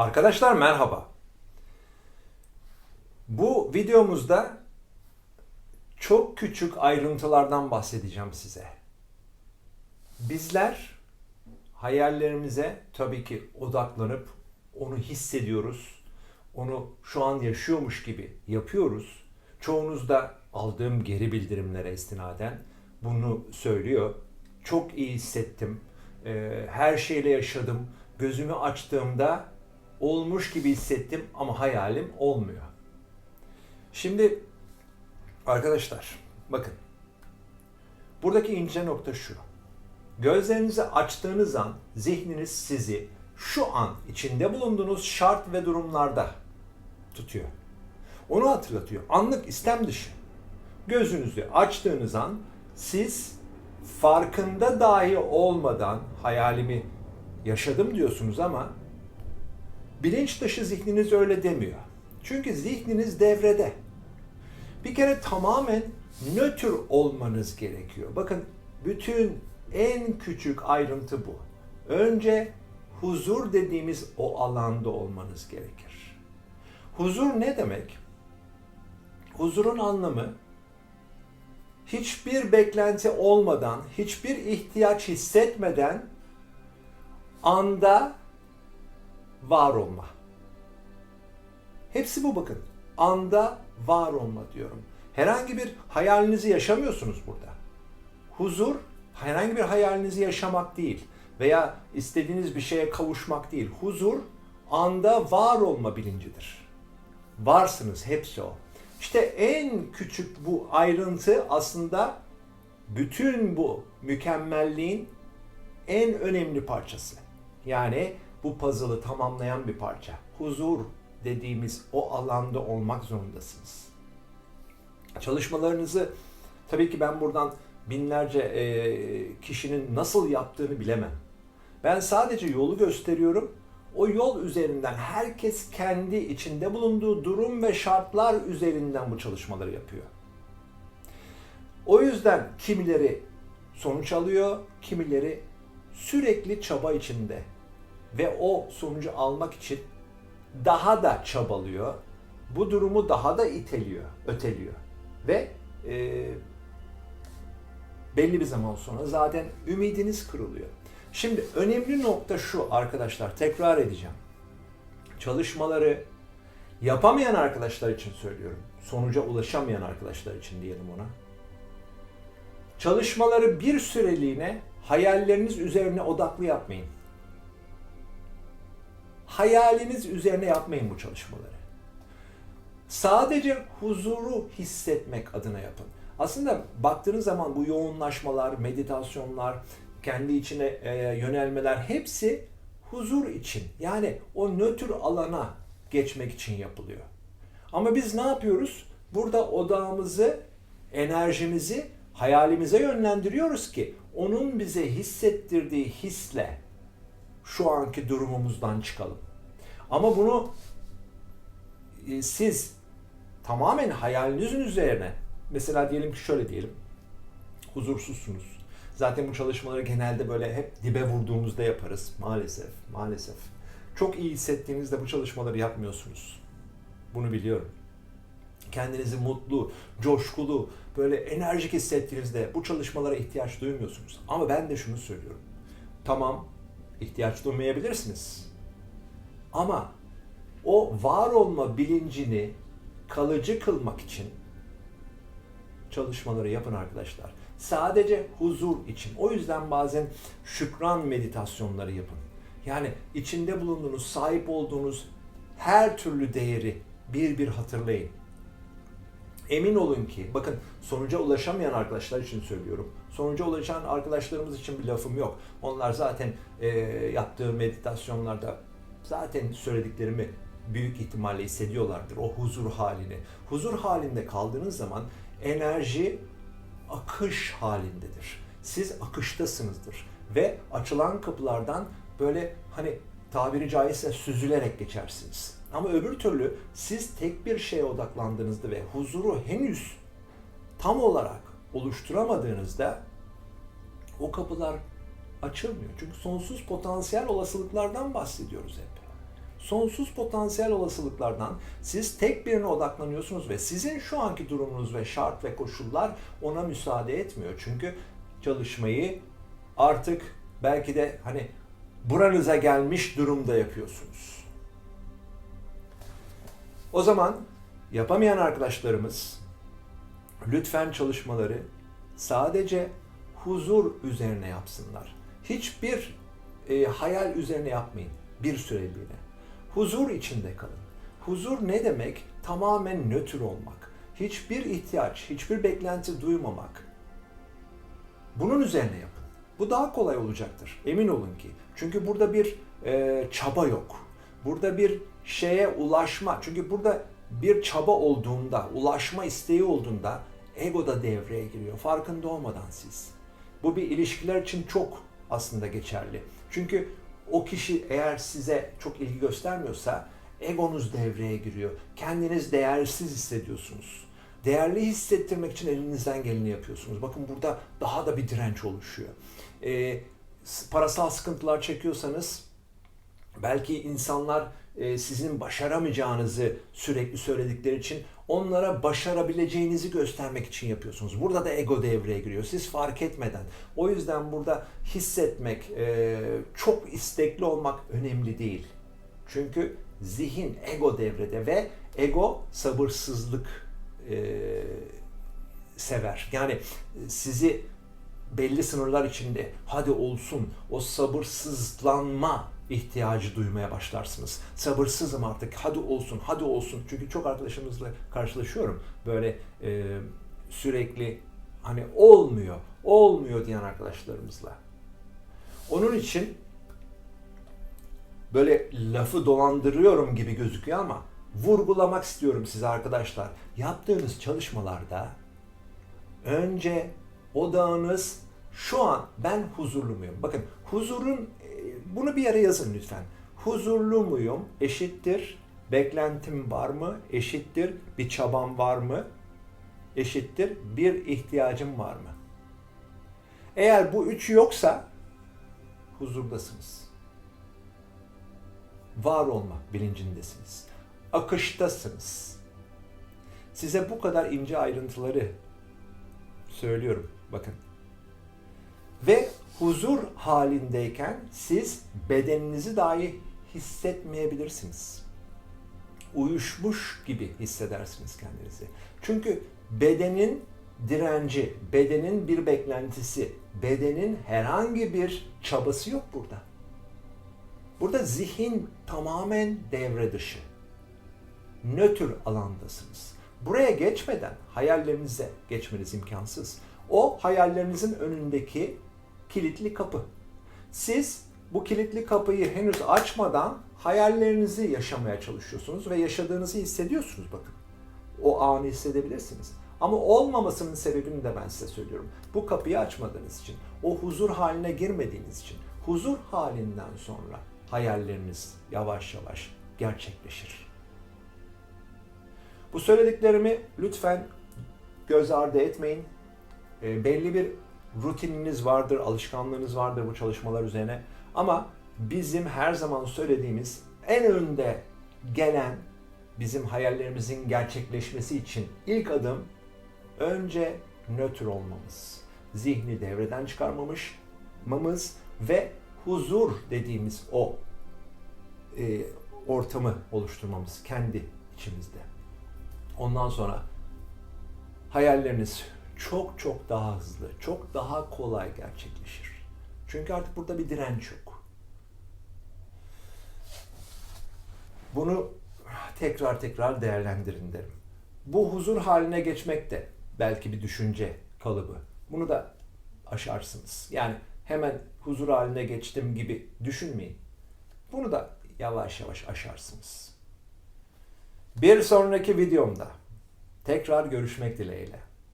Arkadaşlar merhaba. Bu videomuzda çok küçük ayrıntılardan bahsedeceğim size. Bizler hayallerimize tabii ki odaklanıp onu hissediyoruz. Onu şu an yaşıyormuş gibi yapıyoruz. Çoğunuz da aldığım geri bildirimlere istinaden bunu söylüyor. Çok iyi hissettim. Ee, Her şeyle yaşadım. Gözümü açtığımda olmuş gibi hissettim ama hayalim olmuyor. Şimdi arkadaşlar bakın. Buradaki ince nokta şu. Gözlerinizi açtığınız an zihniniz sizi şu an içinde bulunduğunuz şart ve durumlarda tutuyor. Onu hatırlatıyor. Anlık istem dışı. Gözünüzü açtığınız an siz farkında dahi olmadan hayalimi yaşadım diyorsunuz ama bilinç dışı zihniniz öyle demiyor. Çünkü zihniniz devrede. Bir kere tamamen nötr olmanız gerekiyor. Bakın bütün en küçük ayrıntı bu. Önce huzur dediğimiz o alanda olmanız gerekir. Huzur ne demek? Huzurun anlamı hiçbir beklenti olmadan, hiçbir ihtiyaç hissetmeden anda var olma. Hepsi bu bakın. Anda var olma diyorum. Herhangi bir hayalinizi yaşamıyorsunuz burada. Huzur herhangi bir hayalinizi yaşamak değil veya istediğiniz bir şeye kavuşmak değil. Huzur anda var olma bilincidir. Varsınız hepsi o. İşte en küçük bu ayrıntı aslında bütün bu mükemmelliğin en önemli parçası. Yani bu puzzle'ı tamamlayan bir parça. Huzur dediğimiz o alanda olmak zorundasınız. Çalışmalarınızı tabii ki ben buradan binlerce e, kişinin nasıl yaptığını bilemem. Ben sadece yolu gösteriyorum. O yol üzerinden herkes kendi içinde bulunduğu durum ve şartlar üzerinden bu çalışmaları yapıyor. O yüzden kimileri sonuç alıyor, kimileri sürekli çaba içinde ve o sonucu almak için daha da çabalıyor. Bu durumu daha da iteliyor, öteliyor. Ve e, belli bir zaman sonra zaten ümidiniz kırılıyor. Şimdi önemli nokta şu arkadaşlar, tekrar edeceğim. Çalışmaları yapamayan arkadaşlar için söylüyorum. Sonuca ulaşamayan arkadaşlar için diyelim ona. Çalışmaları bir süreliğine hayalleriniz üzerine odaklı yapmayın. Hayaliniz üzerine yapmayın bu çalışmaları. Sadece huzuru hissetmek adına yapın. Aslında baktığınız zaman bu yoğunlaşmalar, meditasyonlar, kendi içine e, yönelmeler hepsi huzur için. Yani o nötr alana geçmek için yapılıyor. Ama biz ne yapıyoruz? Burada odağımızı, enerjimizi hayalimize yönlendiriyoruz ki onun bize hissettirdiği hisle şu anki durumumuzdan çıkalım. Ama bunu e, siz tamamen hayalinizin üzerine mesela diyelim ki şöyle diyelim huzursuzsunuz. Zaten bu çalışmaları genelde böyle hep dibe vurduğumuzda yaparız maalesef maalesef. Çok iyi hissettiğinizde bu çalışmaları yapmıyorsunuz. Bunu biliyorum. Kendinizi mutlu, coşkulu, böyle enerjik hissettiğinizde bu çalışmalara ihtiyaç duymuyorsunuz. Ama ben de şunu söylüyorum. Tamam, ihtiyaç duymayabilirsiniz. Ama o var olma bilincini kalıcı kılmak için çalışmaları yapın arkadaşlar. Sadece huzur için. O yüzden bazen şükran meditasyonları yapın. Yani içinde bulunduğunuz, sahip olduğunuz her türlü değeri bir bir hatırlayın. Emin olun ki, bakın sonuca ulaşamayan arkadaşlar için söylüyorum. Sonuca ulaşan arkadaşlarımız için bir lafım yok. Onlar zaten e, yaptığı meditasyonlarda zaten söylediklerimi büyük ihtimalle hissediyorlardır. O huzur halini. Huzur halinde kaldığınız zaman enerji akış halindedir. Siz akıştasınızdır. Ve açılan kapılardan böyle hani tabiri caizse süzülerek geçersiniz. Ama öbür türlü siz tek bir şeye odaklandığınızda ve huzuru henüz tam olarak oluşturamadığınızda o kapılar açılmıyor. Çünkü sonsuz potansiyel olasılıklardan bahsediyoruz hep. sonsuz potansiyel olasılıklardan siz tek birine odaklanıyorsunuz ve sizin şu anki durumunuz ve şart ve koşullar ona müsaade etmiyor. Çünkü çalışmayı artık belki de hani buranıza gelmiş durumda yapıyorsunuz. O zaman yapamayan arkadaşlarımız lütfen çalışmaları sadece huzur üzerine yapsınlar. Hiçbir e, hayal üzerine yapmayın bir süreliğine. Huzur içinde kalın. Huzur ne demek? Tamamen nötr olmak. Hiçbir ihtiyaç, hiçbir beklenti duymamak. Bunun üzerine yapın. Bu daha kolay olacaktır. Emin olun ki. Çünkü burada bir e, çaba yok. Burada bir şeye ulaşma. Çünkü burada bir çaba olduğunda, ulaşma isteği olduğunda ego da devreye giriyor. Farkında olmadan siz. Bu bir ilişkiler için çok aslında geçerli. Çünkü o kişi eğer size çok ilgi göstermiyorsa egonuz devreye giriyor. Kendiniz değersiz hissediyorsunuz. Değerli hissettirmek için elinizden geleni yapıyorsunuz. Bakın burada daha da bir direnç oluşuyor. Ee, parasal sıkıntılar çekiyorsanız belki insanlar e, sizin başaramayacağınızı sürekli söyledikleri için onlara başarabileceğinizi göstermek için yapıyorsunuz. Burada da ego devreye giriyor. Siz fark etmeden. O yüzden burada hissetmek, e, çok istekli olmak önemli değil. Çünkü zihin, ego devrede ve ego sabırsızlık e, sever. Yani sizi belli sınırlar içinde hadi olsun o sabırsızlanma ihtiyacı duymaya başlarsınız. Sabırsızım artık hadi olsun hadi olsun. Çünkü çok arkadaşımızla karşılaşıyorum böyle e, sürekli hani olmuyor olmuyor diyen arkadaşlarımızla. Onun için böyle lafı dolandırıyorum gibi gözüküyor ama vurgulamak istiyorum size arkadaşlar. Yaptığınız çalışmalarda önce odağınız şu an ben huzurlu muyum? Bakın huzurun bunu bir yere yazın lütfen. Huzurlu muyum? Eşittir. Beklentim var mı? Eşittir. Bir çabam var mı? Eşittir. Bir ihtiyacım var mı? Eğer bu üçü yoksa huzurdasınız. Var olmak bilincindesiniz. Akıştasınız. Size bu kadar ince ayrıntıları söylüyorum. Bakın. Ve huzur halindeyken siz bedeninizi dahi hissetmeyebilirsiniz. Uyuşmuş gibi hissedersiniz kendinizi. Çünkü bedenin direnci, bedenin bir beklentisi, bedenin herhangi bir çabası yok burada. Burada zihin tamamen devre dışı. Nötr alandasınız. Buraya geçmeden hayallerinize geçmeniz imkansız. O hayallerinizin önündeki kilitli kapı. Siz bu kilitli kapıyı henüz açmadan hayallerinizi yaşamaya çalışıyorsunuz ve yaşadığınızı hissediyorsunuz bakın. O anı hissedebilirsiniz. Ama olmamasının sebebini de ben size söylüyorum. Bu kapıyı açmadığınız için, o huzur haline girmediğiniz için, huzur halinden sonra hayalleriniz yavaş yavaş gerçekleşir. Bu söylediklerimi lütfen göz ardı etmeyin. E, belli bir rutininiz vardır, alışkanlığınız vardır bu çalışmalar üzerine. Ama bizim her zaman söylediğimiz en önde gelen bizim hayallerimizin gerçekleşmesi için ilk adım önce nötr olmamız. Zihni devreden çıkarmamış mamız ve huzur dediğimiz o e, ortamı oluşturmamız kendi içimizde. Ondan sonra hayalleriniz çok çok daha hızlı, çok daha kolay gerçekleşir. Çünkü artık burada bir direnç yok. Bunu tekrar tekrar değerlendirin derim. Bu huzur haline geçmek de belki bir düşünce kalıbı. Bunu da aşarsınız. Yani hemen huzur haline geçtim gibi düşünmeyin. Bunu da yavaş yavaş aşarsınız. Bir sonraki videomda tekrar görüşmek dileğiyle.